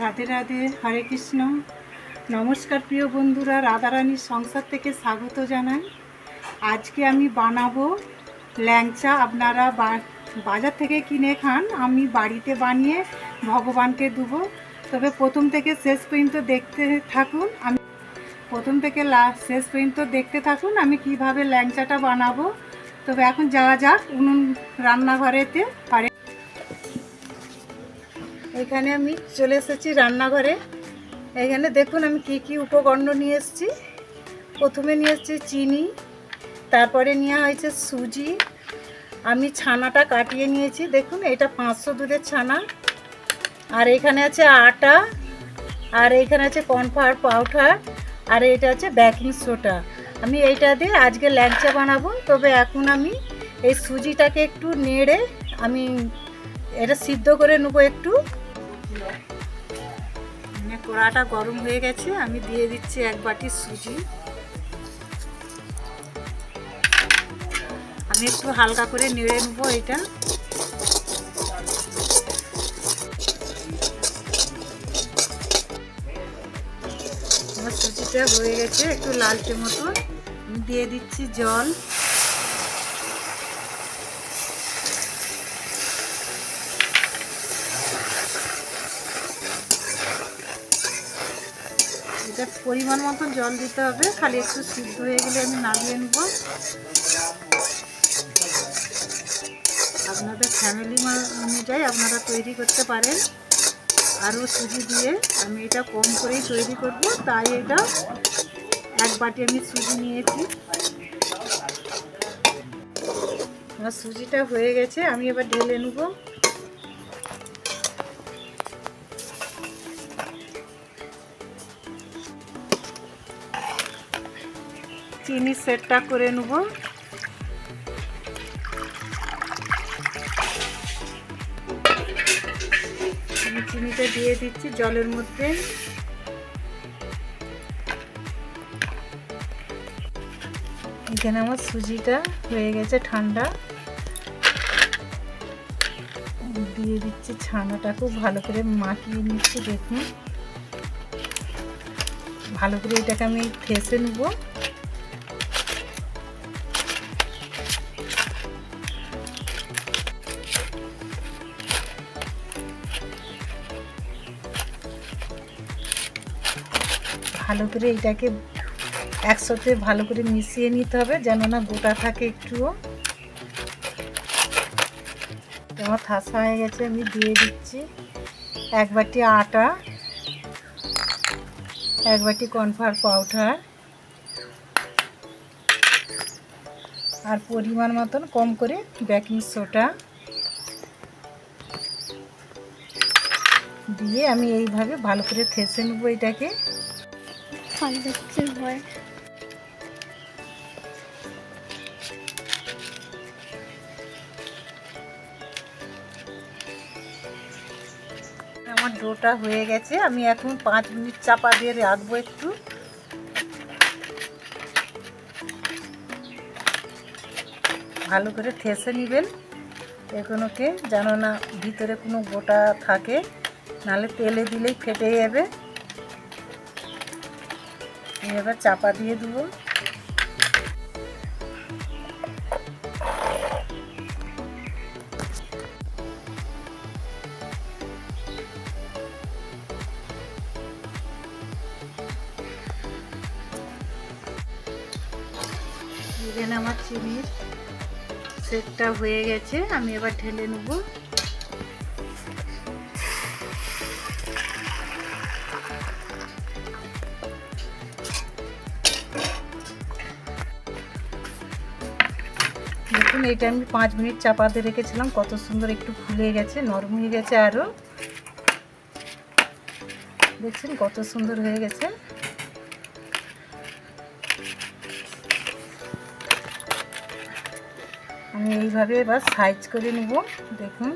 রাধে রাধে, হরে কৃষ্ণ। নমস্কার প্রিয় বন্ধুরা, রাধারানীর সংসার থেকে স্বাগত জানাই। আজকে আমি বানাবো ল্যাংচা। আপনারা বাজার থেকে কিনে খান, আমি বাড়িতে বানিয়ে ভগবানকে দেবো। তবে প্রথম থেকে শেষ পর্যন্ত দেখতে থাকুন। আমি প্রথম থেকে লাস্ট শেষ পর্যন্ত দেখতে থাকুন, আমি কীভাবে ল্যাংচাটা বানাবো। তবে এখন যাওয়া যাক, উনুন রান্নাঘরেতে। পারে এখানে আমি চলে এসেছি রান্নাঘরে। এখানে দেখুন আমি কি কি উপকরণ নিয়ে এসেছি। প্রথমে নিয়ে এসেছি চিনি, তারপরে নেওয়া হয়েছে সুজি। আমি ছানাটা কাটিয়ে নিয়েছি। দেখুন, এটা পাঁচশো দুধের ছানা। আর এখানে আছে আটা, আর এখানে আছে কর্নফ্লাওয়ার পাউডার, আর এটা আছে বেকিং সোডা। আমি এইটা দিয়ে আজকে ল্যাংচা বানাবো। তবে এখন আমি এই সুজিটাকে একটু নেড়ে আমি এটা সিদ্ধ করে নেব একটু। কড়াটা গরম হয়ে গেছে, আমি দিয়ে দিচ্ছি এক বাটি সুজি। আমি একটু হালকা করে নেড়ে নেব এটা। আমার সুজিটা হয়ে গেছে, একটু লালচে মতো। দিয়ে দিচ্ছি জল। এটা পরিমাণ মতন জল দিতে হবে। খালি একটু সিদ্ধ হয়ে গেলে আমি নামিয়ে নেব। আপনাদের ফ্যামিলি অনুযায়ী আপনারা তৈরি করতে পারেন। আরও সুজি দিয়ে আমি এটা কম করেই তৈরি করব। তাই এটা এক বাটি আমি সুজি নিয়েছি। আমার সুজিটা হয়ে গেছে, আমি এবার ঢেলে নেব। চিনি সেটটা করে নেব। আমি চিনিটা দিয়ে দিচ্ছি জলের মধ্যে। এখানে আমার সুজিটা হয়ে গেছে ঠান্ডা। দিয়ে দিচ্ছি ছানাটা খুব ভালো করে মাখিয়ে নিচ্ছি, দেখুন। ভালো করে এটাকে আমি ফেসে নেব। ভালো করে এটাকে একসাথে ভালো করে মিশিয়ে নিতে হবে, যেন না গোটা থাকে একটুও। আমার থাসা হয়ে গেছে, আমি দিয়ে দিচ্ছি এক বাটি আটা, এক বাটি কর্নফ্লাওয়ার পাউডার, আর পরিমাণ মতন কম করে বেকিং সোডা। দিয়ে আমি এইভাবে ভালো করে থেসে নেব এটাকে। আমার ডোটা হয়ে গেছে, আমি এখন পাঁচ মিনিট চাপা দিয়ে রাখব একটু। ভালো করে ঠেসে নেবেন এগুলোকে যেন না ভিতরে কোনো গোটা থাকে নাহলে তেলে দিলেই ফেটে যাবে। এবার চাপা দিয়ে দেবো। আমার চিনির। সেটটা হয়ে গেছে আমি এবার ঢেলে নেব। দেখুন এটা আমি পাঁচ মিনিট চাপাতে রেখেছিলাম, কত সুন্দর একটু ফুলে গেছে, নরম হয়ে গেছে আরও দেখছেন, কত সুন্দর হয়ে গেছে। আমি এইভাবে এবার সাইজ করে নেব, দেখুন।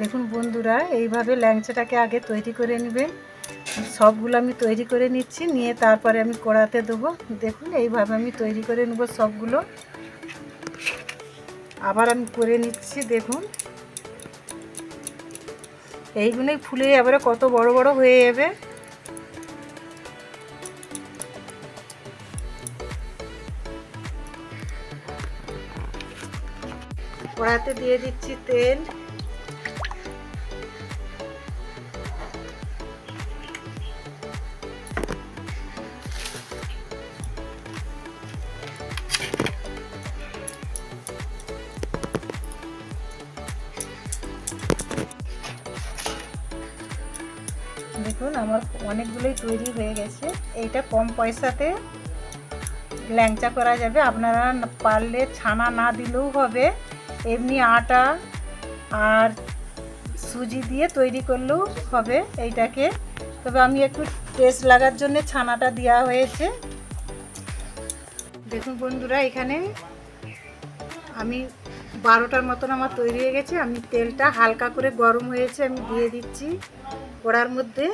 দেখুন বন্ধুরা, এইভাবে ল্যাংচাটাকে আগে তৈরি করে নেবেন। সবগুলো আমি তৈরি করে নিচ্ছি, নিয়ে তারপরে আমি কড়াতে দেবো। দেখুন, এইভাবে আমি তৈরি করে নেব সবগুলো। আবার আমি করে নিচ্ছি, দেখুন। এইগুলোই ফুলে এবারে কত বড় বড় হয়ে যাবে। কড়াতে দিয়ে দিচ্ছি তেল। আমার অনেকগুলোই তৈরি হয়ে গেছে। এইটা কম পয়সাতে ল্যাংচা করা যাবে। আপনারা পারলে ছানা না দিলেও হবে। এমনি আটা আর সুজি দিয়ে তৈরি করলেও হবে এইটাকে। তবে আমি একটু টেস্ট লাগার জন্য ছানাটা দেওয়া হয়েছে। দেখুন বন্ধুরা, এখানে আমি বারোটার মতন আমার তৈরি হয়ে গেছে। আমি তেলটা হালকা করে গরম হয়েছে, আমি দিয়ে দিচ্ছি। কড়ার মধ্যে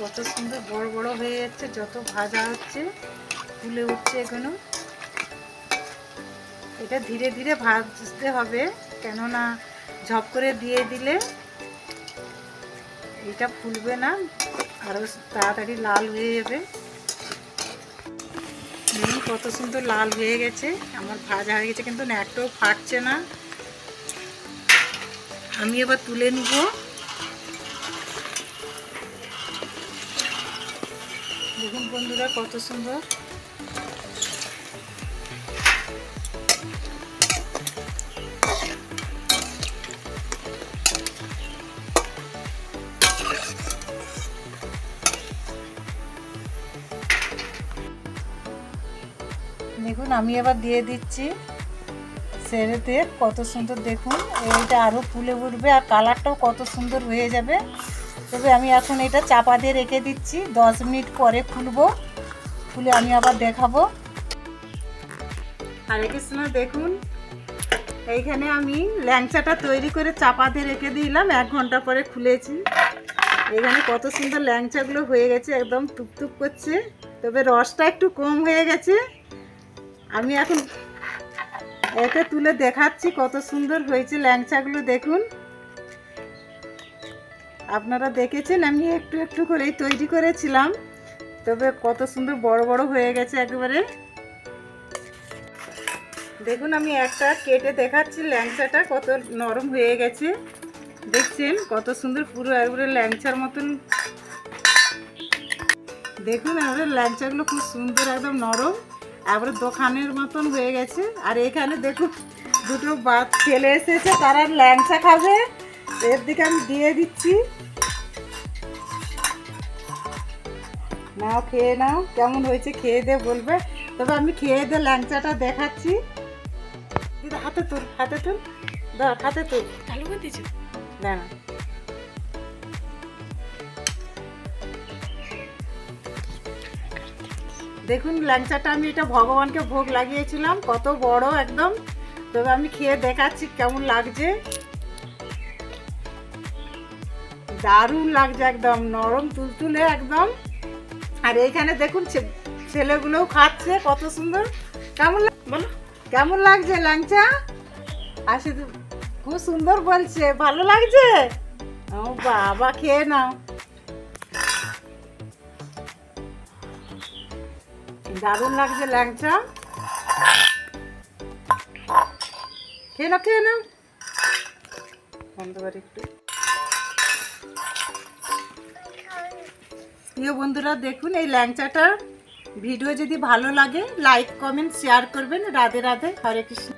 কত সুন্দর বড় বড় হয়ে যাচ্ছে, যত ভাজা হচ্ছে, ফুলে উঠছে এখনও। এটা ধীরে ধীরে ভাজতে হবে, কেননা ঝপ করে দিয়ে দিলে এটা ফুলবে না আরও তাড়াতাড়ি লাল হয়ে যাবে। কত সুন্দর লাল হয়ে গেছে, আমার ভাজা হয়ে গেছে, কিন্তু একটাও ফাটছে না। আমি এবার তুলে নিব। দেখুন বন্ধুরা, কত সুন্দর। দেখুন, আমি এবার দিয়ে দিচ্ছি সেরেতে কত সুন্দর দেখুন। এইটা আরও ফুলে উঠবে আর কালারটাও কত সুন্দর হয়ে যাবে। তবে আমি এখন এটা চাপা দিয়ে রেখে দিচ্ছি। দশ মিনিট পরে খুলবো। খুলে আমি আবার দেখাবো। হরে কৃষ্ণ, দেখুন। এইখানে আমি ল্যাংচাটা তৈরি করে চাপা দিয়ে রেখে দিলাম। এক ঘণ্টা পরে খুলেছি। এখানে কত সুন্দর ল্যাংচাগুলো হয়ে গেছে, একদম টুপটুপ করছে। তবে রসটা একটু কম হয়ে গেছে। আমি এখন এতে তুলে দেখাচ্ছি কত সুন্দর হয়েছে ল্যাংচাগুলো, দেখুন। আপনারা দেখেছেন, আমি একটু একটু করেই তৈরি করেছিলাম। তবে কত সুন্দর বড় বড় হয়ে গেছে একেবারে। দেখুন, আমি একটা কেটে দেখাচ্ছি, ল্যাংচাটা কত নরম হয়ে গেছে। দেখছেন, কত সুন্দর পুরো একবারে ল্যাংচার মতন। দেখুন, একবারে ল্যাংচাগুলো খুব সুন্দর, একদম নরম, একবারে দোকানের মতন হয়ে গেছে। আর এখানে দেখুন, দুটো বাদ ছেলে এসেছে, তারা ল্যাংচা খাবে। এর দিকে আমি দিয়ে দিচ্ছি। নাও খেয়ে নাও কেমন হয়েছে খেয়ে দে বলবে। তবে আমি খেয়ে দে ল্যাংচাটা দেখাচ্ছি। দিদা হাতে তুল হাতে তুল। ধর হাতে তুল। চালু করে দিয়েছ? দাঁড়া দেখুন ল্যাংচাটা আমি এটা ভগবানকে ভোগ লাগিয়েছিলাম। কত বড় একদম। তবে আমি খেয়ে দেখাচ্ছি কেমন লাগছে। দারুণ লাগছে একদম নরম তুলতুলে একদম। আর এইখানে দেখুন ছেলেগুলোও খাচ্ছে কত সুন্দর। কেমন লাগ- বলো। কেমন লাগছে ল্যাংচা? আসে তো খুব সুন্দর বলছে ভালো লাগছে? ও বাবা খেয়ে নাও। দারুণ লাগছে ল্যাংচা। খেয়ে নাও খেয়ে নাও। বন্ধ করে একটু। প্রিয় বন্ধুরা, দেখুন এই ল্যাংচাটার ভিডিও যদি ভালো লাগে লাইক কমেন্ট শেয়ার করবেন। রাধে রাধে, হরে কৃষ্ণ।